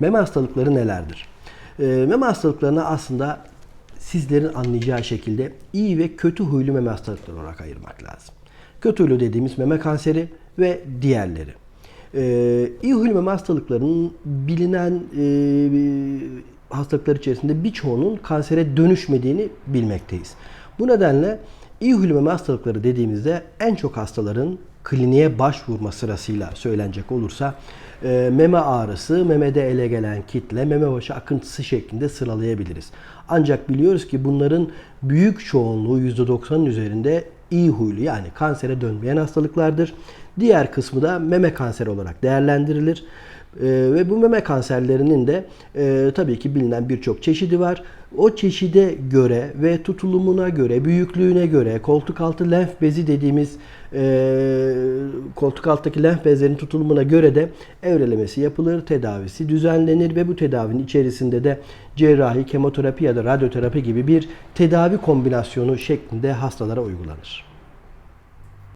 Meme hastalıkları nelerdir? Ee, meme hastalıklarını aslında sizlerin anlayacağı şekilde iyi ve kötü huylu meme hastalıkları olarak ayırmak lazım. Kötü huylu dediğimiz meme kanseri ve diğerleri. Ee, iyi huylu meme hastalıklarının bilinen e, hastalıklar içerisinde birçoğunun kansere dönüşmediğini bilmekteyiz. Bu nedenle huylu meme hastalıkları dediğimizde en çok hastaların kliniğe başvurma sırasıyla söylenecek olursa e, meme ağrısı, memede ele gelen kitle, meme başı akıntısı şeklinde sıralayabiliriz. Ancak biliyoruz ki bunların büyük çoğunluğu %90'ın üzerinde iyi huylu yani kansere dönmeyen hastalıklardır. Diğer kısmı da meme kanseri olarak değerlendirilir. Ee, ve bu meme kanserlerinin de e, tabii ki bilinen birçok çeşidi var. O çeşide göre ve tutulumuna göre, büyüklüğüne göre, koltuk altı lenf bezi dediğimiz e, koltuk alttaki lenf bezlerinin tutulumuna göre de evrelemesi yapılır, tedavisi düzenlenir ve bu tedavinin içerisinde de cerrahi, kemoterapi ya da radyoterapi gibi bir tedavi kombinasyonu şeklinde hastalara uygulanır.